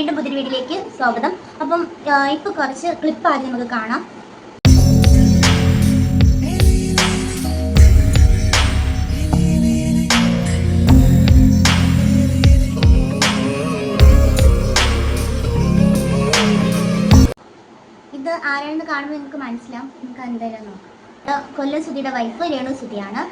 വീണ്ടും പുതിയൊരു വീട്ടിലേക്ക് സ്വാഗതം. അപ്പം ഇപ്പോൾ കുറച്ച് ക്ലിപ്പ് ആദ്യം നമുക്ക് കാണാം. ഇത് ആരാണെന്ന് കാണുമ്പോൾ നിങ്ങൾക്ക് മനസ്സിലാവും. നിങ്ങൾക്ക് എന്തായാലും നോക്കാം. കൊല്ലം സുധിയുടെ വൈഫ് രേണു സുധിയാണ്.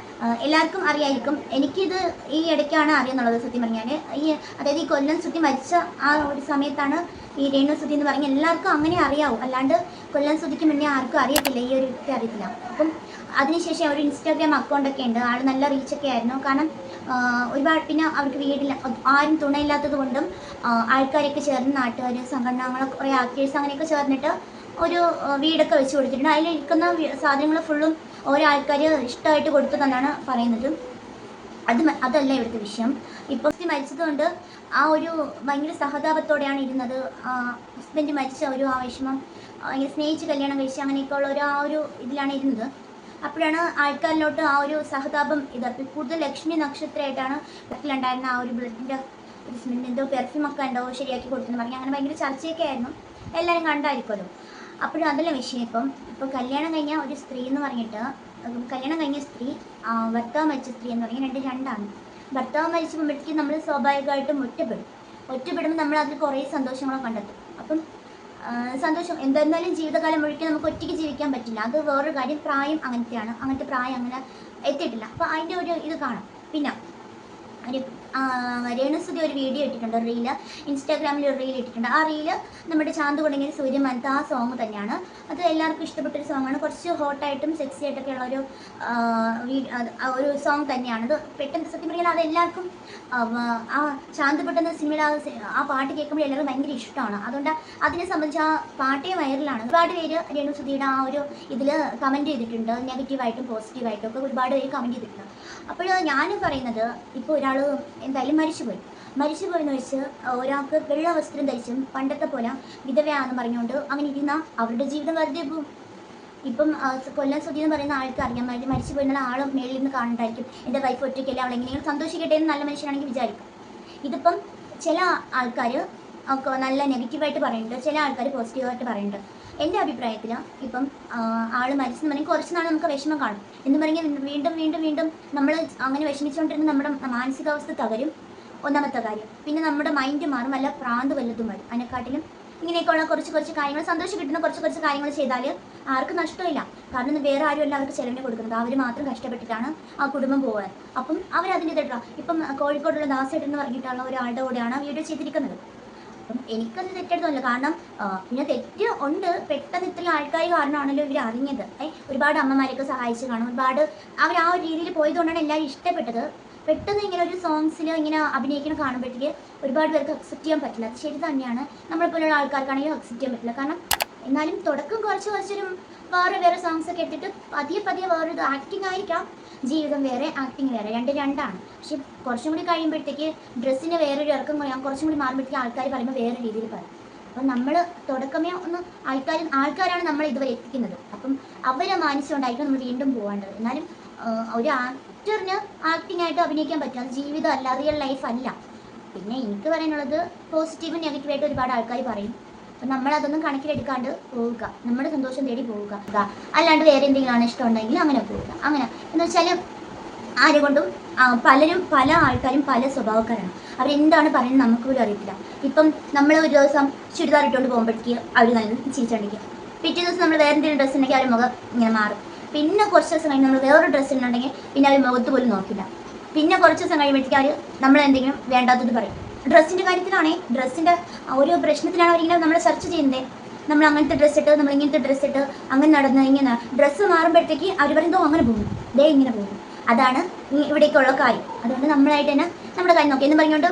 എല്ലാവർക്കും അറിയായിരിക്കും. എനിക്കിത് ഈ ഇടയ്ക്കാണ് അറിയുന്നുള്ളത് സത്യം പറഞ്ഞാൽ ഈ അതായത് ഈ കൊല്ലം സുധി മരിച്ച ആ ഒരു സമയത്താണ് ഈ രേണു സുധി എന്ന് പറഞ്ഞാൽ എല്ലാവർക്കും അങ്ങനെ അറിയാവും. അല്ലാണ്ട് കൊല്ലം സുധിക്ക് മുന്നേ ആർക്കും അറിയത്തില്ല. ഈ ഒരു വ്യക്തി അറിയത്തില്ല. അപ്പം അതിനുശേഷം ഒരു ഇൻസ്റ്റാഗ്രാം അക്കൗണ്ടൊക്കെ ഉണ്ട്. ആൾ നല്ല റീച്ചൊക്കെ ആയിരുന്നു. കാരണം ഒരുപാട് പിന്നെ അവർക്ക് വീടില്ല. ആരും തുണയില്ലാത്തത് കൊണ്ടും ആൾക്കാരൊക്കെ ചേർന്ന് നാട്ടുകാർ സംഘടനകളൊക്കെ കുറേ ആക്ടേഴ്സ് അങ്ങനെയൊക്കെ ചേർന്നിട്ട് ഒരു വീടൊക്കെ വെച്ച് കൊടുത്തിട്ടുണ്ട്. അതിലിരിക്കുന്ന സാധനങ്ങൾ ഫുള്ളും ഓരോ ആൾക്കാർ ഇഷ്ടമായിട്ട് കൊടുത്തു തന്നാണ് പറയുന്നത്. അത് അതല്ല ഇവിടുത്തെ വിഷയം. ഇപ്പോൾ മരിച്ചതുകൊണ്ട് ആ ഒരു ഭയങ്കര സഹതാപത്തോടെയാണ് ഇരുന്നത്. ഹസ്ബൻഡ് മരിച്ച ഒരു ആ വിഷമം ഭയങ്കര സ്നേഹിച്ച് കല്യാണം കഴിച്ച് അങ്ങനെയൊക്കെ ഉള്ള ഒരു ആ ഒരു ഇതിലാണ് ഇരുന്നത്. അപ്പോഴാണ് ആൾക്കാരിലോട്ട് ആ ഒരു സഹതാപം ഇത് കൂടുതൽ ലക്ഷ്മി നക്ഷത്രമായിട്ടാണ് ബ്ലഡിലുണ്ടായിരുന്ന ആ ഒരു ബ്ലഡിന്റെ ഒരു എന്തോ പെർഫ്യൂമൊക്കെ ഉണ്ടോ ശരിയാക്കി കൊടുത്തെന്ന് പറഞ്ഞ്. അങ്ങനെ ഭയങ്കര ചർച്ചയൊക്കെ ആയിരുന്നു. എല്ലാവരും കണ്ടായിരിക്കുമല്ലോ. അപ്പോഴും അതല്ല വിഷയം ഇപ്പം. ഇപ്പോൾ കല്യാണം കഴിഞ്ഞ ഒരു സ്ത്രീ എന്ന് പറഞ്ഞിട്ട് കല്യാണം കഴിഞ്ഞ സ്ത്രീ ഭർത്താവ് മരിച്ച സ്ത്രീ എന്ന് പറഞ്ഞാൽ രണ്ട് രണ്ടാണ്. ഭർത്താവ് മരിച്ചു പോകുമ്പോഴത്തേക്കും നമ്മൾ സ്വാഭാവികമായിട്ടും ഒറ്റപ്പെടും. ഒറ്റപ്പെടുമ്പോൾ നമ്മൾ അതിൽ കുറേ സന്തോഷങ്ങളും കണ്ടെത്തും. അപ്പം സന്തോഷം എന്തായിരുന്നാലും ജീവിതകാലം മുഴുവൻ നമുക്ക് ഒറ്റയ്ക്ക് ജീവിക്കാൻ പറ്റില്ല. അത് വേറൊരു കാര്യം പ്രായം അങ്ങനത്തെയാണ്. അങ്ങനത്തെ പ്രായം അങ്ങനെ എത്തിയിട്ടില്ല. അപ്പോൾ അതിന്റെ ഒരു ഇത് കാണാം. പിന്നെ ഒരു രേണുസുതി ഒരു വീഡിയോ ഇട്ടിട്ടുണ്ട് റീൽ ഇൻസ്റ്റാഗ്രാമിൽ ഒരു റീൽ ഇട്ടിട്ടുണ്ട്. ആ റീൽ നമ്മുടെ ചാന്ത് കുടങ്ങിയ സൂര്യമാനത്ത് ആ സോങ് തന്നെയാണ്. അത് എല്ലാവർക്കും ഇഷ്ടപ്പെട്ടൊരു സോങ്ങാണ് കുറച്ച് ഹോട്ടായിട്ടും സെക്സി ആയിട്ടൊക്കെ ഉള്ള ഒരു ഒരു സോങ് തന്നെയാണ്. അത് പെട്ടെന്ന് സത്യം പറഞ്ഞാൽ അത് എല്ലാവർക്കും ആ, ചാന്ത് പെട്ടെന്ന് സിനിമയിൽ ആ ആ പാട്ട് കേൾക്കുമ്പോൾ എല്ലാവർക്കും ഭയങ്കര ഇഷ്ടമാണ്. അതുകൊണ്ട് അതിനെ സംബന്ധിച്ച് ആ പാട്ടേ വൈറലാണ് ഒരുപാട് പേര് രേണുസുതിയുടെ ആ ഒരു ഇതിൽ കമന്റ് ചെയ്തിട്ടുണ്ട്. നെഗറ്റീവായിട്ടും പോസിറ്റീവായിട്ടും ഒക്കെ ഒരുപാട് പേര് കമന്റ് ചെയ്തിട്ടുണ്ട്. അപ്പോൾ ഞാൻ പറയുന്നത് ഇപ്പോൾ ഒരാൾ എന്തായാലും മരിച്ചുപോയി. മരിച്ചുപോയെന്ന് വെച്ച് ഒരാൾക്ക് വെള്ള വസ്ത്രം ധരിച്ചും പണ്ടത്തെ പോലെ വിധവയാണെന്ന് പറഞ്ഞുകൊണ്ട് അങ്ങനെ ഇരുന്ന അവരുടെ ജീവിതം വെറുതെ പോകും. ഇപ്പം കൊല്ലം സുധി എന്ന് പറയുന്ന ആൾക്ക് അറിയാം. മരി- മരിച്ചു പോയിരുന്ന ആൾ മേളിൽ നിന്ന് കാണണ്ടായിരിക്കും എന്റെ വൈഫ് ഒറ്റയ്ക്കല്ലേ? അവൾ എങ്ങനെയും സന്തോഷിക്കട്ടെ എന്ന് നല്ല മനുഷ്യനാണെങ്കിൽ വിചാരിക്കും. ഇതിപ്പം ചില ആൾക്കാർ നല്ല നെഗറ്റീവായിട്ട് പറയുന്നുണ്ട്. ചില ആൾക്കാർ പോസിറ്റീവായിട്ട് പറയുന്നുണ്ട്. എന്റെ അഭിപ്രായത്തിൽ ഇപ്പം ആൾ മരിച്ചെന്ന് പറഞ്ഞാൽ കുറച്ച് നാൾ നമുക്ക് വിഷമം കാണും. എന്ന് പറഞ്ഞാൽ വീണ്ടും വീണ്ടും വീണ്ടും നമ്മൾ അങ്ങനെ വിഷമിച്ചുകൊണ്ടിരുന്ന നമ്മുടെ മാനസികാവസ്ഥ തകരും. ഒന്നാമത്തെ കാര്യം. പിന്നെ നമ്മുടെ മൈൻഡ് മാറും. അല്ല പ്രാന്ത് വല്ലതും വരും. അതിനെക്കാട്ടിലും ഇങ്ങനെയൊക്കെയുള്ള കുറച്ച് കുറച്ച് കാര്യങ്ങൾ സന്തോഷം കിട്ടുന്ന കുറച്ച് കുറച്ച് കാര്യങ്ങൾ ചെയ്താൽ ആർക്കും നഷ്ടമില്ല. കാരണം വേറെ ആരും അല്ല അവർക്ക് ചെലവിന് കൊടുക്കുന്നത്. അവർ മാത്രം കഷ്ടപ്പെട്ടിട്ടാണ് ആ കുടുംബം പോകാൻ അപ്പം അവരതിന്റെ ഇതായിട്ടാണ് ഇപ്പം കോഴിക്കോടുള്ള ദാസേട്ടൻ എന്ന് പറഞ്ഞിട്ടുള്ള ഒരാളുടെ കൂടെയാണ് വീഡിയോ ചെയ്തിരിക്കുന്നത്. അപ്പം എനിക്കത് തെറ്റെടുത്തില്ല കാരണം പിന്നെ തെറ്റ് ഉണ്ട്. പെട്ടെന്ന് ഇത്രയും ആൾക്കാർ കാരണമാണല്ലോ ഇവർ അറിഞ്ഞത്. ഒരുപാട് അമ്മമാരെയൊക്കെ സഹായിച്ച് കാണും. ഒരുപാട് അവർ ആ ഒരു രീതിയിൽ പോയതുകൊണ്ടാണ് എല്ലാവരും ഇഷ്ടപ്പെട്ടത്. പെട്ടെന്ന് ഇങ്ങനെ ഒരു സോങ്സിൽ ഇങ്ങനെ അഭിനയിക്കുന്ന കാണുമ്പോഴത്തേക്ക് ഒരുപാട് പേർക്ക് അക്സെപ്റ്റ് ചെയ്യാൻ പറ്റില്ല. അത് ശരി തന്നെയാണ്. നമ്മളെപ്പോലുള്ള ആൾക്കാർക്കാണെങ്കിലും അക്സെപ്റ്റ് ചെയ്യാൻ പറ്റില്ല. കാരണം എന്നാലും തുടക്കം കുറച്ച് കുറച്ചൊരു വേറെ വേറെ സോങ്സ് ഒക്കെ എടുത്തിട്ട് പതിയെ പതിയെ വേറെ ഒരു ആക്ടിങ് ആയിരിക്കാം. ജീവിതം വേറെ ആക്ടിങ് വേറെ. രണ്ട് രണ്ടാണ്. പക്ഷെ കുറച്ചും കൂടി കഴിയുമ്പോഴത്തേക്ക് ഡ്രസ്സിന് വേറൊരു ഇറക്കം കുറയാം. കുറച്ചും കൂടി മാറുമ്പോഴത്തേക്ക് ആൾക്കാർ പറയുമ്പോൾ വേറെ രീതിയിൽ പറയും. അപ്പം നമ്മൾ തുടക്കമേ ഒന്ന് ആൾക്കാർ ആൾക്കാരാണ് നമ്മൾ ഇതുവരെ എത്തിക്കുന്നത്. അപ്പം അവരെ മാനിച്ചുകൊണ്ടായിരിക്കും നമ്മൾ വീണ്ടും പോകേണ്ടത് എന്നാലും ഒരു ആക്ടറിന് ആക്ടിങ് ആയിട്ട് അഭിനയിക്കാൻ പറ്റും. അത് ജീവിതം അല്ല റിയൽ ലൈഫ് അല്ല. പിന്നെ എനിക്ക് പറയാനുള്ളത് പോസിറ്റീവും നെഗറ്റീവായിട്ട് ഒരുപാട് ആൾക്കാർ പറയും. അപ്പം നമ്മൾ അതൊന്നും കണക്കിലെടുക്കാണ്ട് പോവുക. നമ്മുടെ സന്തോഷം തേടി പോവുക. അല്ലാണ്ട് വേറെ എന്തെങ്കിലും ആണ് ഇഷ്ടമുണ്ടെങ്കിൽ അങ്ങനെ പോവുക. അങ്ങനെ. എന്ന് വെച്ചാൽ ആരെ കൊണ്ടും പലരും പല ആൾക്കാരും പല സ്വഭാവക്കാരാണ്. അവരെന്താണ് പറയുന്നത് നമുക്ക് പോലും അറിയത്തില്ല. ഇപ്പം നമ്മൾ ഒരു ദിവസം ചുരിദാർ ഇട്ടുകൊണ്ട് പോകുമ്പോഴേക്ക് അവർ നല്ല ചിരിച്ചുണ്ടെങ്കിൽ പിറ്റേ ദിവസം നമ്മൾ വേറെ എന്തെങ്കിലും ഡ്രസ്സ് ഉണ്ടെങ്കിൽ അവർ മുഖം ഇങ്ങനെ മാറും. പിന്നെ കുറച്ച് ദിവസം കഴിഞ്ഞ് നമ്മൾ വേറൊരു ഡ്രസ്സ് ഉണ്ടെങ്കിൽ പിന്നെ അവർ മുഖത്ത് പോലും നോക്കില്ല. പിന്നെ കുറച്ച് ദിവസം കഴിയുമ്പോഴത്തേക്ക് അവർ നമ്മൾ എന്തെങ്കിലും വേണ്ടാത്തത് പറയും. ഡ്രസ്സിന്റെ കാര്യത്തിലാണേ ഡ്രസ്സിന്റെ ഒരു പ്രശ്നത്തിലാണ് അവരിങ്ങനെ നമ്മൾ സെർച്ച് ചെയ്യുന്നത് നമ്മൾ അങ്ങനത്തെ ഡ്രസ്സ് ഇട്ട് നമ്മൾ ഇങ്ങനത്തെ ഡ്രസ്സ് ഇട്ട് അങ്ങനെ നടന്ന് ഇങ്ങനെ ഡ്രസ്സ് മാറുമ്പോഴത്തേക്ക് അവർ പറയുന്നതോ അങ്ങനെ പോകും ദേ ഇങ്ങനെ പോകും അതാണ് ഇവിടേക്കുള്ള കാര്യം. അതുകൊണ്ട് നമ്മളായിട്ട് തന്നെ നമ്മുടെ കാര്യം നോക്കി. എന്ന് പറഞ്ഞുകൊണ്ട്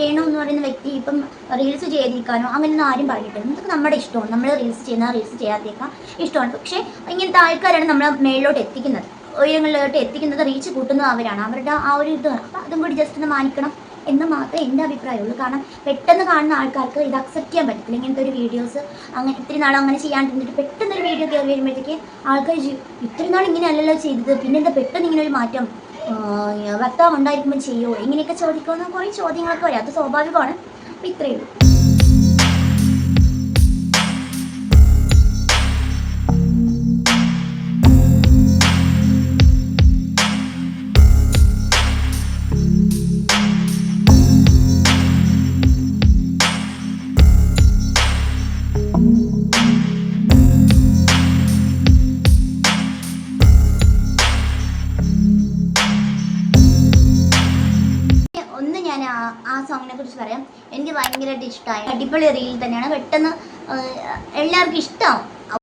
രേണു എന്ന് പറയുന്ന വ്യക്തി ഇപ്പം റീൽസ് ചെയ്തിരിക്കാനോ അങ്ങനെയൊന്നും ആരും പറഞ്ഞിട്ടില്ല. നമുക്ക് നമ്മുടെ ഇഷ്ടമാണ്. നമ്മൾ റീൽസ് ചെയ്യുന്ന റീൽസ് ചെയ്യാത്തേക്കാം ഇഷ്ടമാണ്. പക്ഷേ ഇങ്ങനത്തെ ആൾക്കാരാണ് നമ്മളെ മേളിലോട്ട് എത്തിക്കുന്നത്. ഉയരങ്ങളിലോട്ട് എത്തിക്കുന്നത് റീച്ച് കൂട്ടുന്നത് അവരാണ്. അവരുടെ ആ ഒരു ഇത് അപ്പം അതും കൂടി ജസ്റ്റ് ഒന്ന് മാനിക്കണം. എന്ന് മാത്രമേ എന്റെ അഭിപ്രായമുള്ളൂ. കാരണം പെട്ടെന്ന് കാണുന്ന ആൾക്കാർക്ക് ഇത് അക്സെപ്റ്റ് ചെയ്യാൻ പറ്റത്തില്ല. ഇങ്ങനത്തെ ഒരു വീഡിയോസ് അങ്ങനെ ഇത്തിരി നാൾ അങ്ങനെ ചെയ്യാണ്ടിരുന്നിട്ട് പെട്ടെന്ന് ഒരു വീഡിയോ കയറി വരുമ്പോഴത്തേക്ക് ആൾക്കാർ ഇത്രയും നാൾ ഇങ്ങനെ അല്ലല്ലോ ചെയ്തത്. പിന്നെ എന്താ പെട്ടെന്ന് ഇങ്ങനെ ഒരു മാറ്റം ഭർത്താവ് ഉണ്ടായിരിക്കുമ്പോൾ ചെയ്യുമോ ഇങ്ങനെയൊക്കെ ചോദിക്കുമെന്ന് കുറേ ചോദ്യങ്ങളൊക്കെ വരും. അത് സ്വാഭാവികമാണ്. അപ്പോൾ ഇത്രയേ ഉള്ളൂ. ആ സോങ്ങിനെ കുറിച്ച് പറയാം. എനിക്ക് ഭയങ്കരമായിട്ട് ഇഷ്ടമായി അടിപൊളി റീൽ തന്നെയാണ്. പെട്ടെന്ന് എല്ലാവർക്കും ഇഷ്ടമാവും